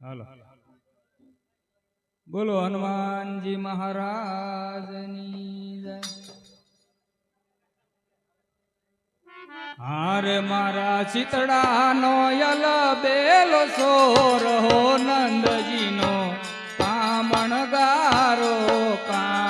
હાલો. બોલો હનુમાનજી મહારાજની જય. હારે મારા ચિતડાનો યલ બેલો સોર હો નંદજીનો, કામણ ગારો કામ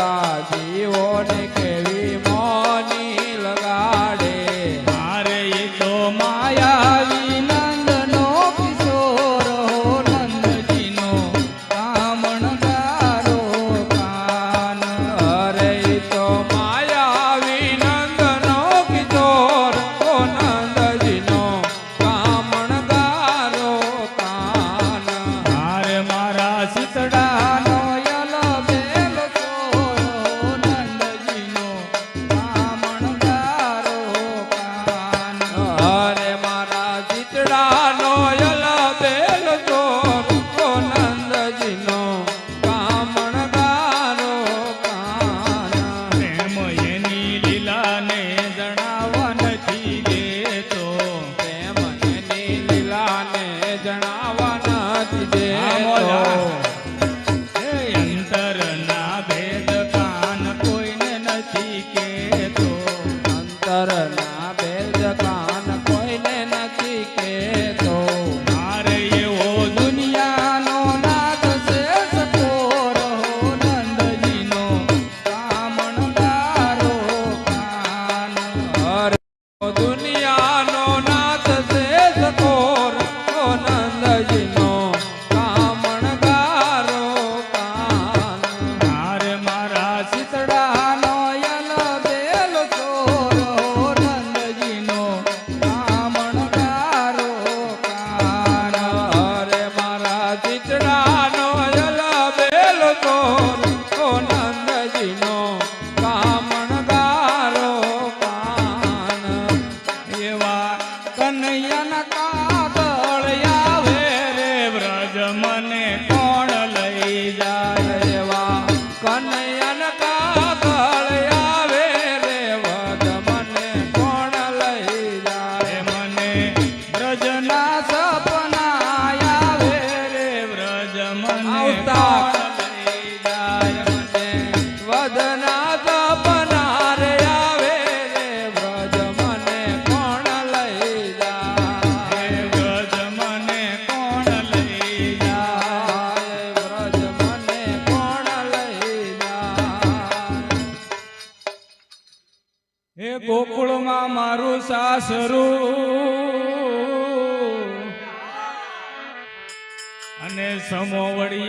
મારા જીવોને the car.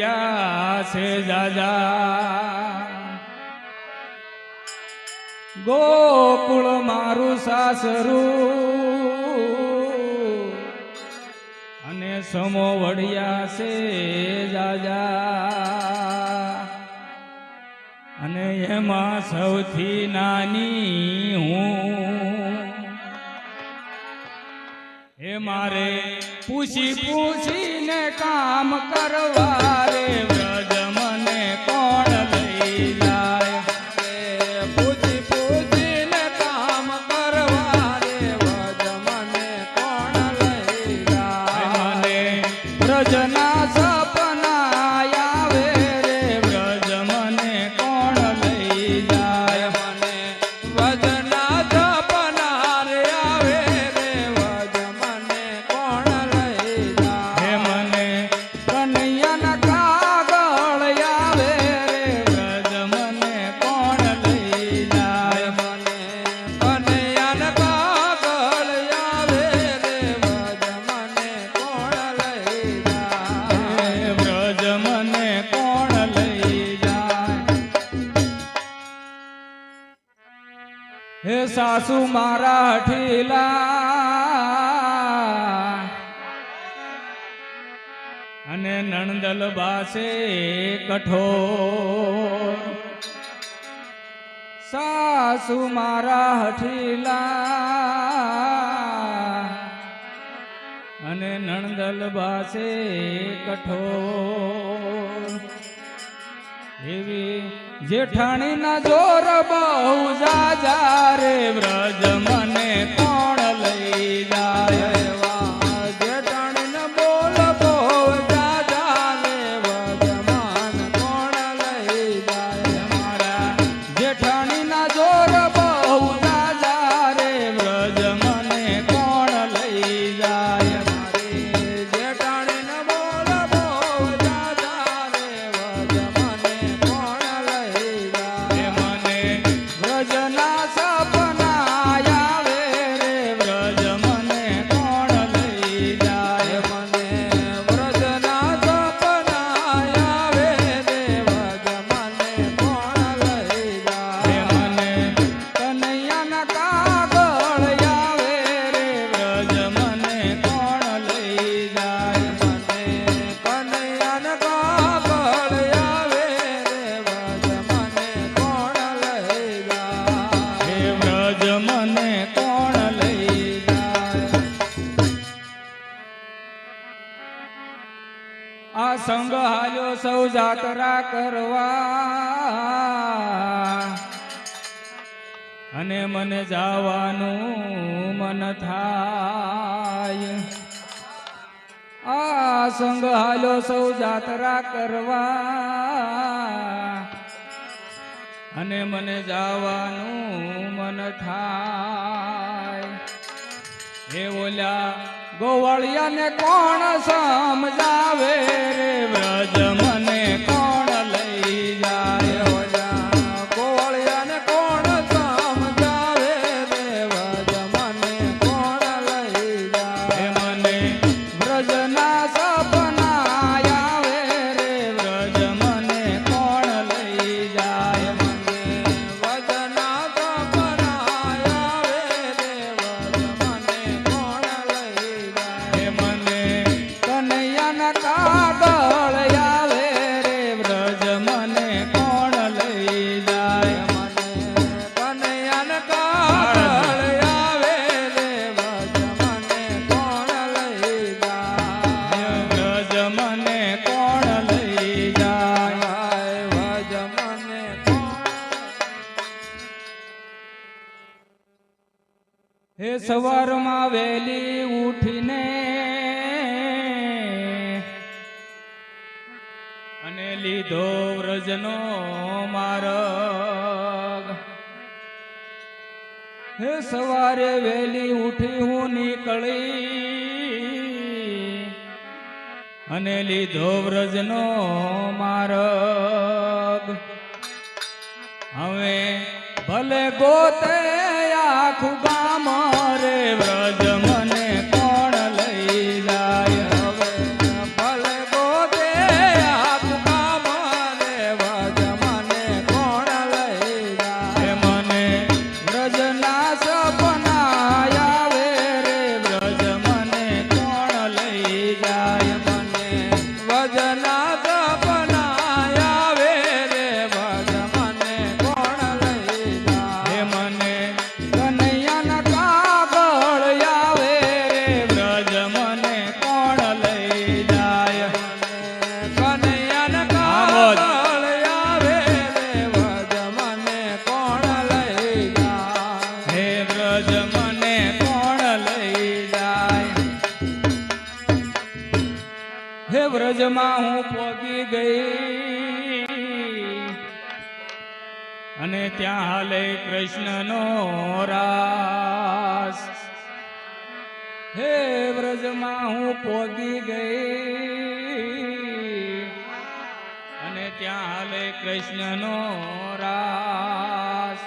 રહ્યા છે જાજા. ગોકુળ મારું સાસરું. અને સમો વડિયા છે જાજા. અને એમાં સૌથી નાની હું. એ મારે પૂછી પૂછીને કામ કરવા રે સાસુ મારા ઠીલા અને નણદલ બાસે કઠો. સાસુ મારા હઠીલા અને નણદલ બાસે કઠોર એવી જેઠાણી ના જોર બહુ જાજા રે વ્રજ મને વારા કરવા અને મને જવાનું મન થાય. આ સંગ હાલો સૌ જાત્રા કરવા અને મને જવાનું મન થાય. એ ઓલા ગોવાળિયાને કોણ સમજાવે રે વ્રજમ હે સવારમાં વેલી ઉઠીને અને લીધો વ્રજનો માર્ગ. હે સવારે વેલી ઉઠી હું નીકળી અને લીધો વ્રજનો માર્ગ. હવે ભલે ગોતે આખું આવી ગઈ. અને ત્યાં હાલે કૃષ્ણનો રાસ.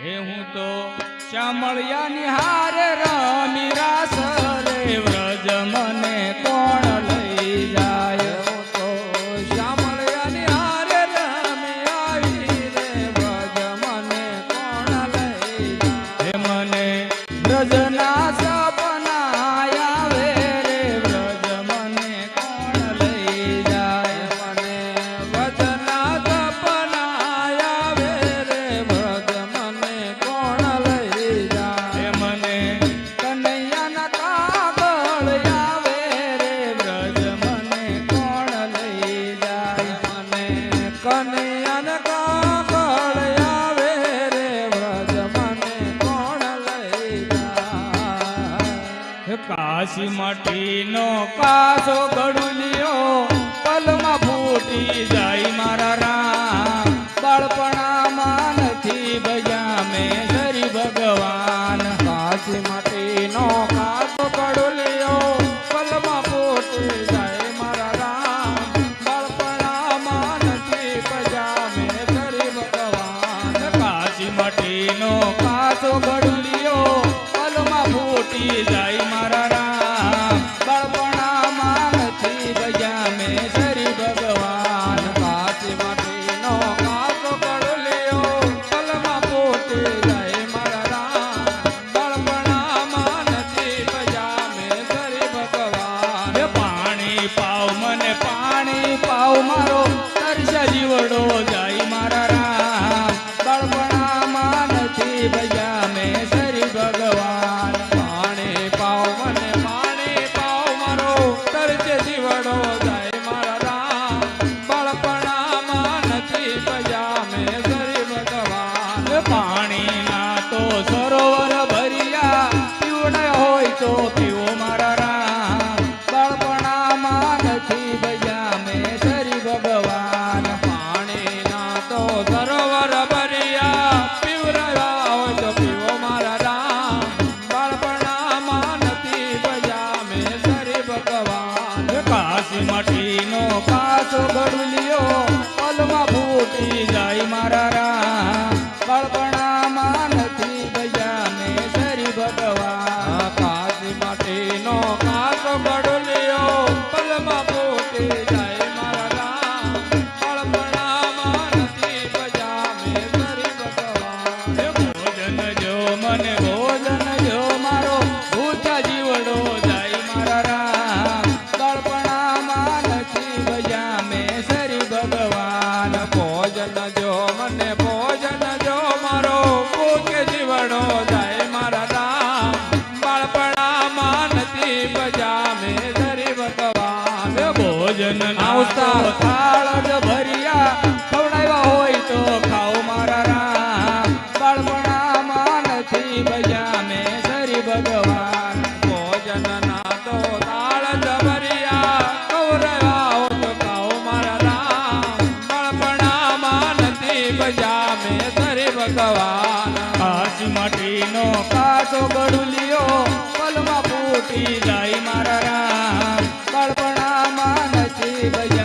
હે હું તો ચામળિયા નિહાર રામી રાસ. no ઉસ્તાદ baby.